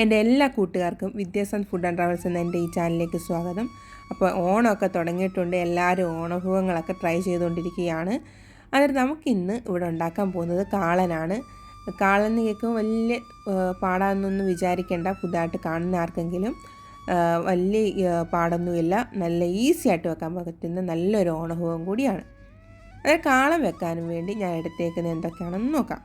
എന്റെ എല്ലാ കൂട്ടുകാർക്കും വിദ്യാസന്ത് ഫുഡ് ആൻഡ് ട്രാവൽസ് എന്ന എന്റെ ഈ ചാനലിലേക്ക് സ്വാഗതം. അപ്പോൾ ഓണമൊക്കെ തുടങ്ങിയിട്ടുണ്ട്. എല്ലാവരും ഓണഭവങ്ങളൊക്കെ ട്രൈ ചെയ്തുകൊണ്ടിരിക്കുകയാണ്. അന്നേരം നമുക്കിന്ന് ഇവിടെ ഉണ്ടാക്കാൻ പോകുന്നത് കാളനാണ്. കാളൻ കേൾക്കുമ്പോൾ വലിയ പാടാന്നൊന്നും വിചാരിക്കേണ്ട. പുതുതായിട്ട് കാണുന്ന ആർക്കെങ്കിലും വലിയ പാടൊന്നുമില്ല. നല്ല ഈസി ആയിട്ട് വെക്കാൻ പറ്റുന്ന നല്ലൊരു ഓണഭവം കൂടിയാണ്. അതായത് കാളം വെക്കാനും വേണ്ടി ഞാൻ എടുത്തേക്കുന്നത് എന്തൊക്കെയാണെന്ന് നോക്കാം.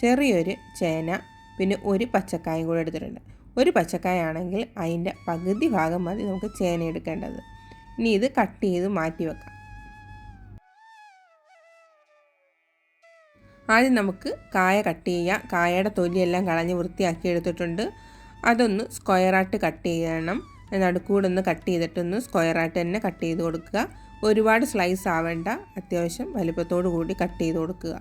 ചെറിയൊരു ചേന പിന്നെ ഒരു പച്ചക്കായും കൂടെ എടുത്തിട്ടുണ്ട്. ഒരു പച്ചക്കായ ആണെങ്കിൽ അതിന്റെ പകുതി ഭാഗം മതി നമുക്ക് ചേന എടുക്കേണ്ടത്. ഇനി ഇത് കട്ട് ചെയ്ത് മാറ്റി വെക്കാം. ആദ്യം നമുക്ക് കായ കട്ട് ചെയ്യാം. കായയുടെ തൊലിയെല്ലാം കളഞ്ഞ് വൃത്തിയാക്കി എടുത്തിട്ടുണ്ട്. അതൊന്ന് സ്ക്വയറായിട്ട് കട്ട് ചെയ്യണം. നടുക്കൂടെ ഒന്ന് കട്ട് ചെയ്തിട്ടൊന്ന് സ്ക്വയറായിട്ട് തന്നെ കട്ട് ചെയ്ത് കൊടുക്കുക. ഒരുപാട് സ്ലൈസ് ആവേണ്ട. അത്യാവശ്യം വലിപ്പത്തോടു കൂടി കട്ട് ചെയ്ത് കൊടുക്കുക.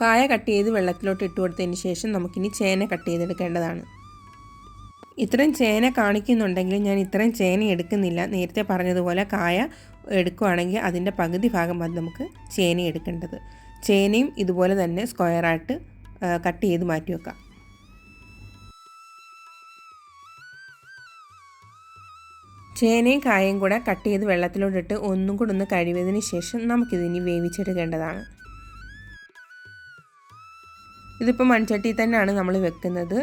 കായ കട്ട് ചെയ്ത് വെള്ളത്തിലോട്ട് ഇട്ട് കൊടുത്തതിന് ശേഷം നമുക്കിനി ചേന കട്ട് ചെയ്തെടുക്കേണ്ടതാണ്. ഇത്രയും ചേന കാണിക്കുന്നുണ്ടെങ്കിൽ ഞാൻ ഇത്രയും ചേന എടുക്കുന്നില്ല. നേരത്തെ പറഞ്ഞതുപോലെ കായ എടുക്കുകയാണെങ്കിൽ അതിന്റെ പകുതി ഭാഗം അത് നമുക്ക് ചേന എടുക്കേണ്ടത്. ചേനയും ഇതുപോലെ തന്നെ സ്ക്വയറായിട്ട് കട്ട് ചെയ്ത് മാറ്റി വെക്കാം. ചേനയും കായയും കൂടെ കട്ട് ചെയ്ത് വെള്ളത്തിലോട്ടിട്ട് ഒന്നും കൂടെ ഒന്ന് കഴിവതിന് ശേഷം നമുക്കിതിനി വേവിച്ചെടുക്കേണ്ടതാണ്. ഇതിപ്പോൾ മൺചട്ടി തന്നെയാണ് നമ്മൾ വെക്കുന്നത്.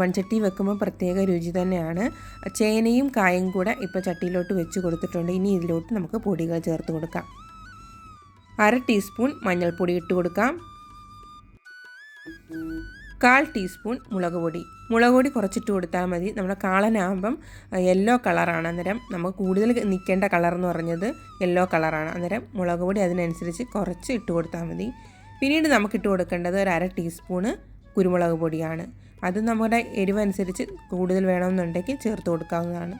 മൺചട്ടി വെക്കുമ്പോൾ പ്രത്യേക രുചി തന്നെയാണ്. ചേനയും കായും കൂടെ ഇപ്പോൾ ചട്ടിയിലോട്ട് വെച്ച് കൊടുത്തിട്ടുണ്ട്. ഇനി ഇതിലോട്ട് നമുക്ക് പൊടികൾ ചേർത്ത് കൊടുക്കാം. അര ടീസ്പൂൺ മഞ്ഞൾപ്പൊടി ഇട്ട് കൊടുക്കാം. കാൽ ടീസ്പൂൺ മുളക് പൊടി. മുളക് പൊടി കുറച്ചിട്ട് കൊടുത്താൽ മതി. നമ്മുടെ കാളനാകുമ്പം യെല്ലോ കളറാണ് അന്നേരം നമുക്ക് കൂടുതൽ നിൽക്കേണ്ട കളർ എന്ന് പറഞ്ഞത് യെല്ലോ കളറാണ്. അന്നേരം മുളക് പൊടി അതിനനുസരിച്ച് കുറച്ച് ഇട്ട് കൊടുത്താൽ മതി. പിന്നീട് നമുക്ക് ഇട്ട് കൊടുക്കേണ്ടത് ഒരു അര ടീസ്പൂണ് കുരുമുളക് പൊടിയാണ്. അത് നമ്മുടെ എരിവനുസരിച്ച് കൂടുതൽ വേണമെന്നുണ്ടെങ്കിൽ ചേർത്ത് കൊടുക്കാവുന്നതാണ്.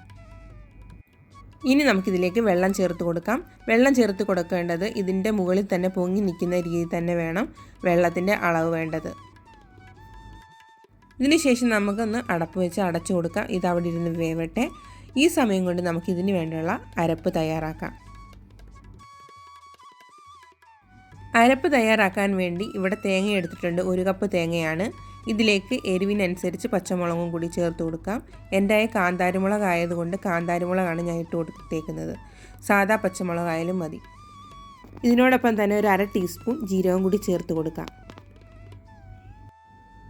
ഇനി നമുക്കിതിലേക്ക് വെള്ളം ചേർത്ത് കൊടുക്കാം. വെള്ളം ചേർത്ത് കൊടുക്കേണ്ടത് ഇതിന്റെ മുകളിൽ തന്നെ പൊങ്ങി നിൽക്കുന്ന രീതിയിൽ തന്നെ വേണം വെള്ളത്തിന്റെ അളവ് വേണ്ടത്. ഇതിന് ശേഷം നമുക്കൊന്ന് അടപ്പ് വെച്ച് അടച്ചു കൊടുക്കാം. ഇത് അവിടെ ഇരുന്ന് വേവട്ടെ. ഈ സമയം കൊണ്ട് നമുക്കിതിന് വേണ്ടിയുള്ള അരപ്പ് തയ്യാറാക്കാം. അരപ്പ് തയ്യാറാക്കാൻ വേണ്ടി ഇവിടെ തേങ്ങ എടുത്തിട്ടുണ്ട്. ഒരു കപ്പ് തേങ്ങയാണ്. ഇതിലേക്ക് എരിവിനനുസരിച്ച് പച്ചമുളകും കൂടി ചേർത്ത് കൊടുക്കാം. എന്റെ കാന്താരിമുളക് ആയതുകൊണ്ട് കാന്താരിമുളകാണ് ഞാൻ ഇട്ട് കൊടുത്തേക്കുന്നത്. സാദാ പച്ചമുളകായാലും മതി. ഇതിനോടൊപ്പം തന്നെ ഒരു അര ടീസ്പൂൺ ജീരകം കൂടി ചേർത്ത് കൊടുക്കാം.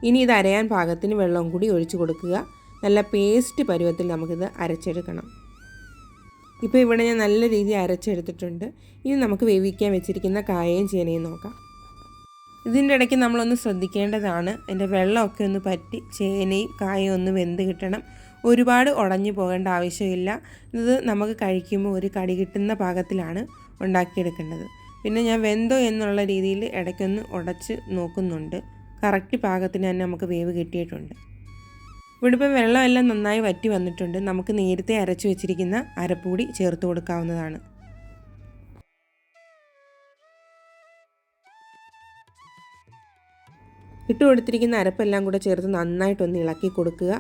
ഇനി ഇത് അരയാൻ പാകത്തിന് വെള്ളം കൂടി ഒഴിച്ചു കൊടുക്കുക. നല്ല പേസ്റ്റ് പരുവത്തിൽ നമുക്കിത് അരച്ചെടുക്കണം. ഇപ്പോൾ ഇവിടെ ഞാൻ നല്ല രീതിയിൽ അരച്ചെടുത്തിട്ടുണ്ട്. ഇനി നമുക്ക് വേവിക്കാൻ വെച്ചിരിക്കുന്ന കായയും ചേനയും നോക്കാം. ഇതിന്റെ ഇടയ്ക്ക് നമ്മളൊന്ന് ശ്രദ്ധിക്കേണ്ടതാണ്. എന്റെ വെള്ളമൊക്കെ ഒന്ന് പറ്റി ചേനയും കായയും ഒന്ന് വെന്ത് കിട്ടണം. ഒരുപാട് ഉടഞ്ഞു പോകേണ്ട ആവശ്യമില്ല. ഇത് നമുക്ക് കഴിക്കുമ്പോൾ ഒരു കടി കിട്ടുന്ന പാകത്തിലാണ് ഉണ്ടാക്കിയെടുക്കേണ്ടത്. പിന്നെ ഞാൻ വെന്തോ എന്നുള്ള രീതിയിൽ ഇടയ്ക്കൊന്ന് ഉടച്ച് നോക്കുന്നുണ്ട്. കറക്റ്റ് പാകത്തിന് തന്നെ നമുക്ക് വേവ് കിട്ടിയിട്ടുണ്ട്. ഇവിടെ ഇപ്പം വെള്ളമെല്ലാം നന്നായി വറ്റി വന്നിട്ടുണ്ട്. നമുക്ക് നേരത്തെ അരച്ചു വെച്ചിരിക്കുന്ന അരപ്പൂടി ചേർത്ത് കൊടുക്കാവുന്നതാണ്. ഇട്ട് കൊടുത്തിരിക്കുന്ന അരപ്പെല്ലാം കൂടെ ചേർത്ത് നന്നായിട്ടൊന്ന് ഇളക്കി കൊടുക്കുക.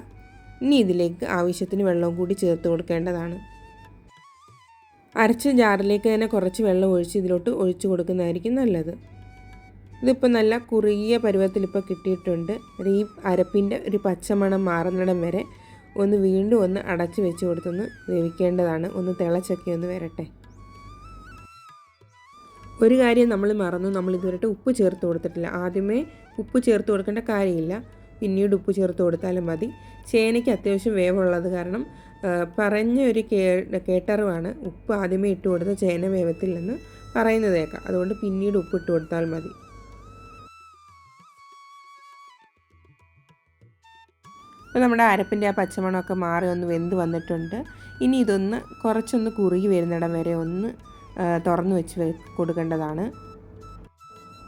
ഇനി ഇതിലേക്ക് ആവശ്യത്തിന് വെള്ളവും കൂടി ചേർത്ത് കൊടുക്കേണ്ടതാണ്. അരച്ച ജാറിലേക്ക് തന്നെ കുറച്ച് വെള്ളം ഒഴിച്ച് ഇതിലോട്ട് ഒഴിച്ചു കൊടുക്കുന്നതായിരിക്കും നല്ലത്. ഇതിപ്പോൾ നല്ല കുറുകിയ പരുവത്തിൽ ഇപ്പോൾ കിട്ടിയിട്ടുണ്ട്. ഈ അരപ്പിന്റെ ഒരു പച്ചമണം മാറുന്നിടം വരെ ഒന്ന് വീണ്ടും ഒന്ന് അടച്ച് വെച്ച് കൊടുത്തൊന്ന് വേവിക്കേണ്ടതാണ്. ഒന്ന് തിളച്ചൊക്കെ ഒന്ന് വരട്ടെ. ഒരു കാര്യം നമ്മൾ മറന്നു. നമ്മൾ ഇതുവരെ ഉപ്പ് ചേർത്ത് കൊടുത്തിട്ടില്ല. ആദ്യമേ ഉപ്പ് ചേർത്ത് കൊടുക്കേണ്ട കാര്യമില്ല. പിന്നീട് ഉപ്പ് ചേർത്ത് കൊടുത്താലും മതി. ചേനയ്ക്ക് അത്യാവശ്യം വേവുള്ളത് കാരണം പറഞ്ഞ ഒരു കേ കേട്ടറിവാണ് ഉപ്പ് ആദ്യമേ ഇട്ട് കൊടുത്ത ചേന വേവത്തില്ലെന്ന് പറയുന്നതേക്കാം അതുകൊണ്ട് പിന്നീട് ഉപ്പ് ഇട്ട് കൊടുത്താൽ മതി. നമ്മുടെ അരപ്പിന്റെ ആ പച്ചമണമൊക്കെ മാറി ഒന്ന് വെന്ത് വന്നിട്ടുണ്ട്. ഇനി ഇതൊന്ന് കുറച്ചൊന്ന് കുറുകി വരുന്നിടം വരെ ഒന്ന് തുറന്നു വെച്ച് കൊടുക്കേണ്ടതാണ്.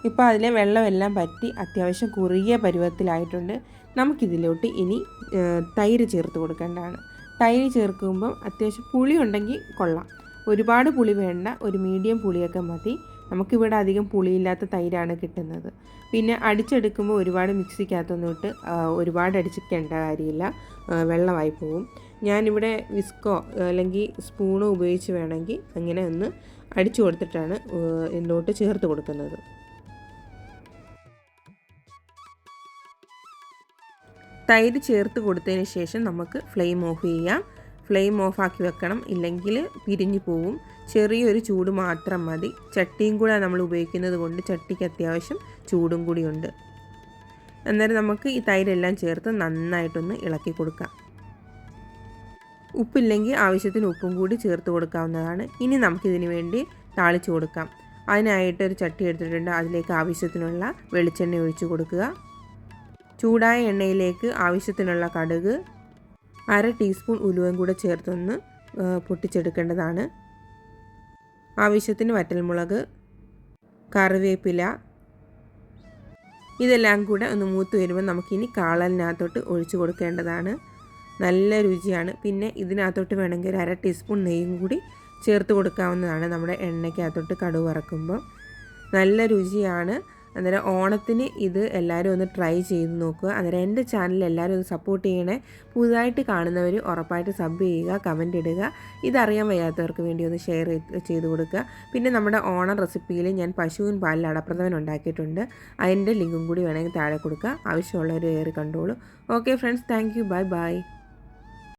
ഇപ്പോൾ അതിലെ വെള്ളമെല്ലാം പറ്റി അത്യാവശ്യം കുറുകിയ പരുവത്തിലായിട്ടുണ്ട്. നമുക്കിതിലോട്ട് ഇനി തൈര് ചേർത്ത് കൊടുക്കേണ്ടതാണ്. തൈര് ചേർക്കുമ്പം അത്യാവശ്യം പുളി ഉണ്ടെങ്കിൽ കൊള്ളാം. ഒരുപാട് പുളി വേണ്ട ഒരു മീഡിയം പുളിയൊക്കെ മതി. നമുക്കിവിടെ അധികം പുളിയില്ലാത്ത തൈരാണ് കിട്ടുന്നത്. പിന്നെ അടിച്ചെടുക്കുമ്പോൾ ഒരുപാട് മിക്സിക്കകത്തൊന്നും ഇട്ട് ആ, ഒരുപാട് അടിച്ചിക്കേണ്ട കാര്യമില്ല. വെള്ളമായി പോകും ഞാനിവിടെ വിസ്കോ അല്ലെങ്കിൽ സ്പൂണോ ഉപയോഗിച്ച് വേണമെങ്കിൽ അങ്ങനെ ഒന്ന് അടിച്ചു കൊടുത്തിട്ടാണ് ഇതിലോട്ട് ചേർത്ത് കൊടുക്കുന്നത്. തൈര് ചേർത്ത് കൊടുത്തതിന് ശേഷം നമുക്ക് ഫ്ലെയിം ഓഫ് ചെയ്യാം. ഫ്ലെയിം ഓഫ് ആക്കി വെക്കണം. ഇല്ലെങ്കിൽ പിരിഞ്ഞു പോവും. ചെറിയൊരു ചൂട് മാത്രം മതി. ചട്ടിയും കൂടെ നമ്മൾ ഉപയോഗിക്കുന്നത് കൊണ്ട് ചട്ടിക്ക് അത്യാവശ്യം ചൂടും കൂടിയുണ്ട് അന്നേരം നമുക്ക് ഈ തൈരെല്ലാം ചേർത്ത് നന്നായിട്ടൊന്ന് ഇളക്കി കൊടുക്കാം. ഉപ്പില്ലെങ്കിൽ ആവശ്യത്തിന് ഉപ്പും കൂടി ചേർത്ത് കൊടുക്കാവുന്നതാണ്. ഇനി നമുക്കിതിന് വേണ്ടി താളിച്ച് കൊടുക്കാം. അതിനായിട്ട് ഒരു ചട്ടി എടുത്തിട്ടുണ്ട്. അതിലേക്ക് ആവശ്യത്തിനുള്ള വെളിച്ചെണ്ണ ഒഴിച്ചു കൊടുക്കുക. ചൂടായ എണ്ണയിലേക്ക് ആവശ്യത്തിനുള്ള കടുക് അര ടീസ്പൂൺ ഉലുവയും കൂടെ ചേർത്തൊന്ന് പൊട്ടിച്ചെടുക്കേണ്ടതാണ്. ആവശ്യത്തിന് വറ്റൽമുളക് കറിവേപ്പില ഇതെല്ലാം കൂടെ ഒന്ന് മൂത്ത് വരുമ്പോൾ നമുക്കിനി കാളലിനകത്തോട്ട് ഒഴിച്ചു കൊടുക്കേണ്ടതാണ്. നല്ല രുചിയാണ്. പിന്നെ ഇതിനകത്തോട്ട് വേണമെങ്കിൽ ഒരു അര ടീസ്പൂൺ നെയ്യും കൂടി ചേർത്ത് കൊടുക്കാവുന്നതാണ് നമ്മുടെ എണ്ണയ്ക്കകത്തോട്ട് കടുവ് ഇറക്കുമ്പോൾ നല്ല രുചിയാണ്. അന്നേരം ഓണത്തിന് ഇത് എല്ലാവരും ഒന്ന് ട്രൈ ചെയ്ത് നോക്കുക. അന്നേരം എന്റെ ചാനൽ എല്ലാവരും ഒന്ന് സപ്പോർട്ട് ചെയ്യണേ. പുതുതായിട്ട് കാണുന്നവർ ഉറപ്പായിട്ട് സബ് ചെയ്യുക കമന്റ് ഇടുക. ഇതറിയാൻ വയ്യാത്തവർക്ക് വേണ്ടി ഒന്ന് ഷെയർ ചെയ്ത് കൊടുക്കുക. പിന്നെ നമ്മുടെ ഓണം റെസിപ്പിയിൽ ഞാൻ പശുവിൻ പാലിൽ അടപ്രഥമൻ ഉണ്ടാക്കിയിട്ടുണ്ട്. അതിന്റെ ലിങ്കും കൂടി വേണമെങ്കിൽ താഴെ കൊടുക്കുക. ആവശ്യമുള്ളവർ കയറി കണ്ടോളൂ. Okay friends thank bye bye